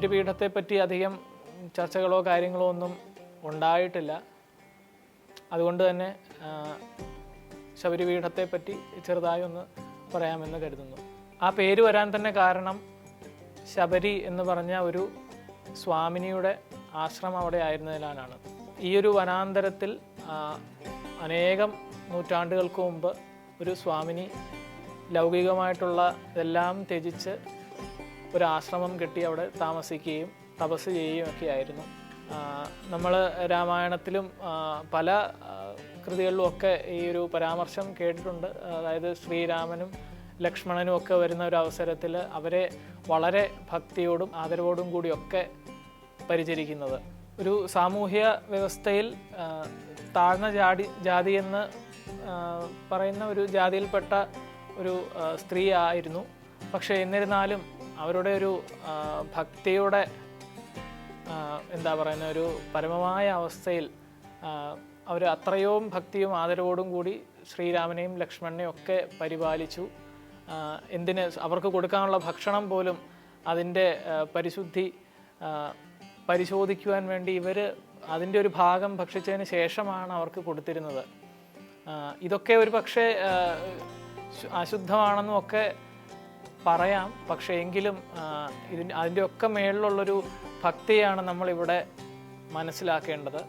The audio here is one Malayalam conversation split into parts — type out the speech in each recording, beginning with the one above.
ശബരിപീഠത്തെ പറ്റി അധികം ചർച്ചകളോ കാര്യങ്ങളോ ഒന്നും ഉണ്ടായിട്ടില്ല. അതുകൊണ്ട് തന്നെ ശബരിപീഠത്തെ പറ്റി ചെറുതായി ഒന്ന് പറയാമെന്ന് കരുതുന്നു. ആ പേര് വരാൻ തന്നെ കാരണം ശബരി എന്ന് പറഞ്ഞ ഒരു സ്വാമിനിയുടെ ആശ്രമം അവിടെ ആയിരുന്നതിനാലാണ്. ഈ ഒരു വനാന്തരത്തിൽ അനേകം നൂറ്റാണ്ടുകൾക്ക് മുമ്പ് ഒരു സ്വാമിനി ലൗകികമായിട്ടുള്ള ഇതെല്ലാം ത്യജിച്ച് ഒരു ആശ്രമം കെട്ടി അവിടെ താമസിക്കുകയും തപസ് ചെയ്യുകയും ഒക്കെ ആയിരുന്നു. നമ്മൾ രാമായണത്തിലും പല കൃതികളിലും ഒക്കെ ഈ ഒരു പരാമർശം കേട്ടിട്ടുണ്ട്. അതായത് ശ്രീരാമനും ലക്ഷ്മണനും ഒക്കെ വരുന്ന ഒരു അവസരത്തിൽ അവരെ വളരെ ഭക്തിയോടും ആദരവോടും കൂടിയൊക്കെ പരിചരിക്കുന്നത്. ഒരു സാമൂഹ്യ വ്യവസ്ഥയിൽ താഴ്ന്ന ജാതി ജാതി എന്ന് പറയുന്ന ഒരു ജാതിയിൽപ്പെട്ട ഒരു സ്ത്രീ ആയിരുന്നു. പക്ഷേ എന്നിരുന്നാലും അവരുടെ ഒരു ഭക്തിയുടെ എന്താ പറയുന്ന ഒരു പരമമായ അവസ്ഥയിൽ അവർ അത്രയും ഭക്തിയും ആദരവോടും കൂടി ശ്രീരാമനെയും ലക്ഷ്മണനെയും ഒക്കെ പരിപാലിച്ചു. എന്തിന് അവർക്ക് കൊടുക്കാനുള്ള ഭക്ഷണം പോലും അതിന്റെ പരിശുദ്ധി പരിശോധിക്കുവാൻ വേണ്ടി ഇവർ അതിന്റെ ഒരു ഭാഗം ഭക്ഷിച്ചതിന് ശേഷമാണ് അവർക്ക് കൊടുത്തിരുന്നത്. ഇതൊക്കെ ഒരു പക്ഷേ അശുദ്ധമാണെന്നും ഒക്കെ പറയാം. പക്ഷേ എങ്കിലും ആ, ഇതിന് അതിന്റെ ഒക്കെ മേളിലുള്ളൊരു ഭക്തിയാണ് നമ്മളിവിടെ മനസ്സിലാക്കേണ്ടത്.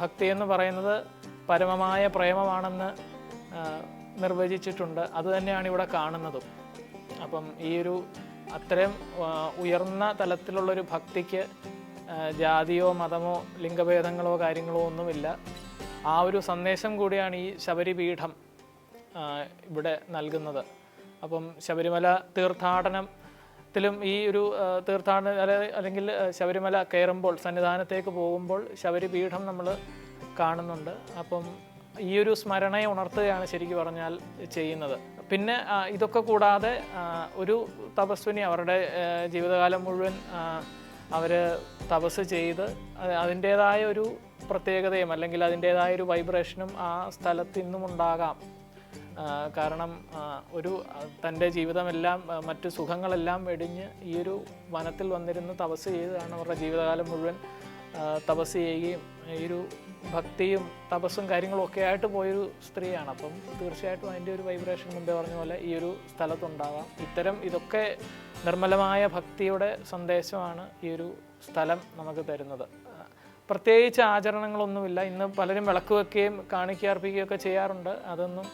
ഭക്തി എന്ന് പറയുന്നത് പരമമായ പ്രേമമാണെന്ന് നിർവചിച്ചിട്ടുണ്ട്. അത് തന്നെയാണ് ഇവിടെ കാണുന്നതും. അപ്പം ഈ ഒരു ആ, ഉയർന്ന തലത്തിലുള്ളൊരു ഭക്തിക്ക് ജാതിയോ മതമോ ലിംഗഭേദങ്ങളോ കാര്യങ്ങളോ ഒന്നുമില്ല. ആ ഒരു സന്ദേശം കൂടിയാണ് ഈ ശബരിപീഠം ഇവിടെ നൽകുന്നത്. അപ്പം ശബരിമല തീർത്ഥാടനത്തിലും ഈ ഒരു തീർത്ഥാടന അല്ലെങ്കിൽ ശബരിമല കയറുമ്പോൾ സന്നിധാനത്തേക്ക് പോകുമ്പോൾ ശബരിപീഠം നമ്മൾ കാണുന്നുണ്ട്. അപ്പം ഈ ഒരു സ്മരണയെ ഉണർത്തുകയാണ് ശരിക്കും പറഞ്ഞാൽ ചെയ്യുന്നത്. പിന്നെ ഇതൊക്കെ കൂടാതെ ഒരു തപസ്വിനി അവരുടെ ജീവിതകാലം മുഴുവൻ അവർ തപസ് ചെയ്ത് അത് അതിന്റേതായ ഒരു പ്രത്യേകതയും അല്ലെങ്കിൽ അതിന്റേതായ ഒരു വൈബ്രേഷനും ആ സ്ഥലത്ത് ഇന്നും ഉണ്ടാകാം കാരണം ഒരു തന്റെ ജീവിതമെല്ലാം മറ്റു സുഖങ്ങളെല്ലാം വെടിഞ്ഞ് ഈ ഒരു വനത്തിൽ വന്നിരുന്ന് തപസ് ചെയ്താണ് അവരുടെ ജീവിതകാലം മുഴുവൻ തപസ് ചെയ്യുകയും ഈ ഒരു ഭക്തിയും തപസ്സും കാര്യങ്ങളും ഒക്കെ ആയിട്ട് പോയൊരു സ്ത്രീയാണ്. അപ്പം തീർച്ചയായിട്ടും അതിന്റെ ഒരു വൈബ്രേഷൻ മുമ്പേ പറഞ്ഞ പോലെ ഈ ഒരു സ്ഥലത്തുണ്ടാവാം. ഇത്തരം ഇതൊക്കെ നിർമ്മലമായ ഭക്തിയുടെ സന്ദേശമാണ് ഈ ഒരു സ്ഥലം നമുക്ക് തരുന്നത്. പ്രത്യേകിച്ച് ആചരണങ്ങളൊന്നുമില്ല. ഇന്ന് പലരും വിളക്ക് വെക്കുകയും കാണിക്കർപ്പിക്കുകയൊക്കെ ചെയ്യാറുണ്ട്. അതൊന്നും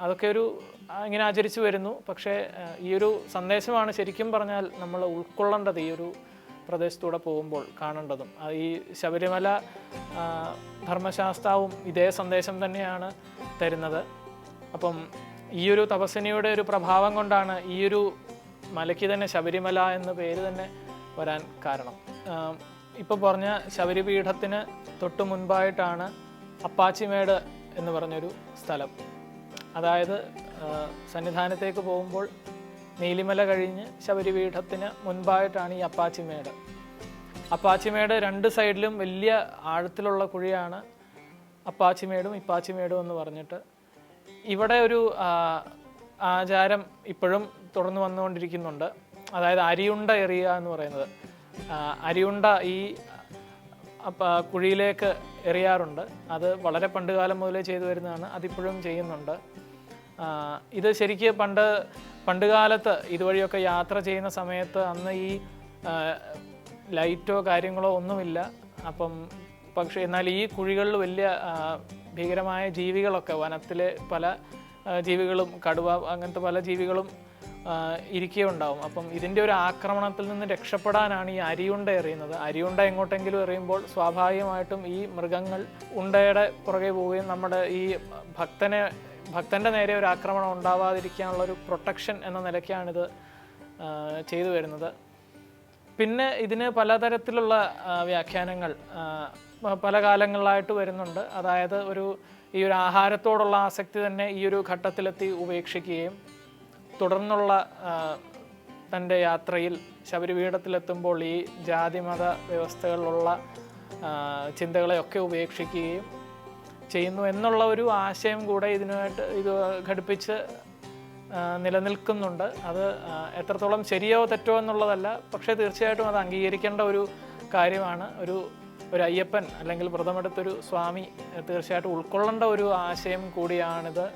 അതൊക്കെ ഒരു ഇങ്ങനെ ആചരിച്ചു വരുന്നു. പക്ഷേ ഈ ഒരു സന്ദേശമാണ് ശരിക്കും പറഞ്ഞാൽ നമ്മൾ ഉൾക്കൊള്ളേണ്ടത് ഈ ഒരു പ്രദേശത്തൂടെ പോകുമ്പോൾ കാണേണ്ടതും. ഈ ശബരിമല ധർമ്മശാസ്താവും ഇതേ സന്ദേശം തന്നെയാണ് തരുന്നത്. അപ്പം ഈ ഒരു തപസ്സിനിയുടെ ഒരു പ്രഭാവം കൊണ്ടാണ് ഈ ഒരു മലയ്ക്ക് തന്നെ ശബരിമല എന്ന പേര് തന്നെ വരാൻ കാരണം. ഇപ്പോൾ പറഞ്ഞ ശബരിപീഠത്തിന് തൊട്ട് മുൻപായിട്ടാണ് അപ്പാച്ചിമേട് എന്ന് പറഞ്ഞൊരു സ്ഥലം. അതായത് സന്നിധാനത്തേക്ക് പോകുമ്പോൾ നീലിമല കഴിഞ്ഞ് ശബരിപീഠത്തിന് മുൻപായിട്ടാണ് ഈ അപ്പാച്ചിമേട് അപ്പാച്ചിമേട് രണ്ട് സൈഡിലും വലിയ ആഴത്തിലുള്ള കുഴിയാണ് അപ്പാച്ചിമേടും ഇപ്പാച്ചിമേടും എന്ന് പറഞ്ഞിട്ട്. ഇവിടെ ഒരു ആചാരം ഇപ്പോഴും തുടർന്ന് വന്നുകൊണ്ടിരിക്കുന്നുണ്ട്. അതായത് അരിയുണ്ട എറിയുക എന്ന് പറയുന്നത്. അരിയുണ്ട ഈ കുഴിയിലേക്ക് എറിയാറുണ്ട്. അത് വളരെ പണ്ട് കാലം മുതലേ ചെയ്തു വരുന്നതാണ്. അതിപ്പോഴും ചെയ്യുന്നുണ്ട്. ഇത് ശരിക്ക് പണ്ട് പണ്ട് കാലത്ത് ഇതുവഴിയൊക്കെ യാത്ര ചെയ്യുന്ന സമയത്ത് അന്ന് ഈ ലൈറ്റോ കാര്യങ്ങളോ ഒന്നുമില്ല. അപ്പം പക്ഷേ എന്നാൽ ഈ കുഴികളിൽ വലിയ ഭീകരമായ ജീവികളൊക്കെ വനത്തിലെ പല ജീവികളും കടുവ അങ്ങനത്തെ പല ജീവികളും ഇരിക്കുകയുണ്ടാവും അപ്പം ഇതിന്റെ ഒരു ആക്രമണത്തിൽ നിന്ന് രക്ഷപ്പെടാനാണ് ഈ അരിയുണ്ട എറിയുന്നത്. അരിയുണ്ട എങ്ങോട്ടെങ്കിലും എറിയുമ്പോൾ സ്വാഭാവികമായിട്ടും ഈ മൃഗങ്ങൾ ഉണ്ടയുടെ പുറകെ പോവുകയും നമ്മുടെ ഈ ഭക്തനെ ഭക്തന്റെ നേരെ ഒരു ആക്രമണം ഉണ്ടാവാതിരിക്കാനുള്ള ഒരു പ്രൊട്ടക്ഷൻ എന്ന നിലയ്ക്കാണിത് ചെയ്തു വരുന്നത്. പിന്നെ ഇതിന് പലതരത്തിലുള്ള വ്യാഖ്യാനങ്ങൾ പല കാലങ്ങളിലായിട്ട് വരുന്നുണ്ട്. അതായത് ഒരു ഈ ഒരു ആഹാരത്തോടുള്ള ആസക്തി തന്നെ ഈ ഒരു ഘട്ടത്തിലെത്തി ഉപേക്ഷിക്കുകയും തുടർന്നുള്ള തന്റെ യാത്രയിൽ ശബരിപീഠത്തിലെത്തുമ്പോൾ ഈ ജാതിമത വ്യവസ്ഥകളിലുള്ള ചിന്തകളെയൊക്കെ ഉപേക്ഷിക്കുകയും ചെയ്യുന്നു എന്നുള്ള ഒരു ആശയം കൂടെ ഇതിനുമായിട്ട് ഇത് ഘടിപ്പിച്ച് നിലനിൽക്കുന്നുണ്ട്. അത് എത്രത്തോളം ശരിയോ തെറ്റോ എന്നുള്ളതല്ല പക്ഷേ തീർച്ചയായിട്ടും അത് അംഗീകരിക്കേണ്ട ഒരു കാര്യമാണ്. ഒരു ഒരു അയ്യപ്പൻ അല്ലെങ്കിൽ വ്രതമെടുത്തൊരു സ്വാമി തീർച്ചയായിട്ടും ഉൾക്കൊള്ളേണ്ട ഒരു ആശയം കൂടിയാണിത്.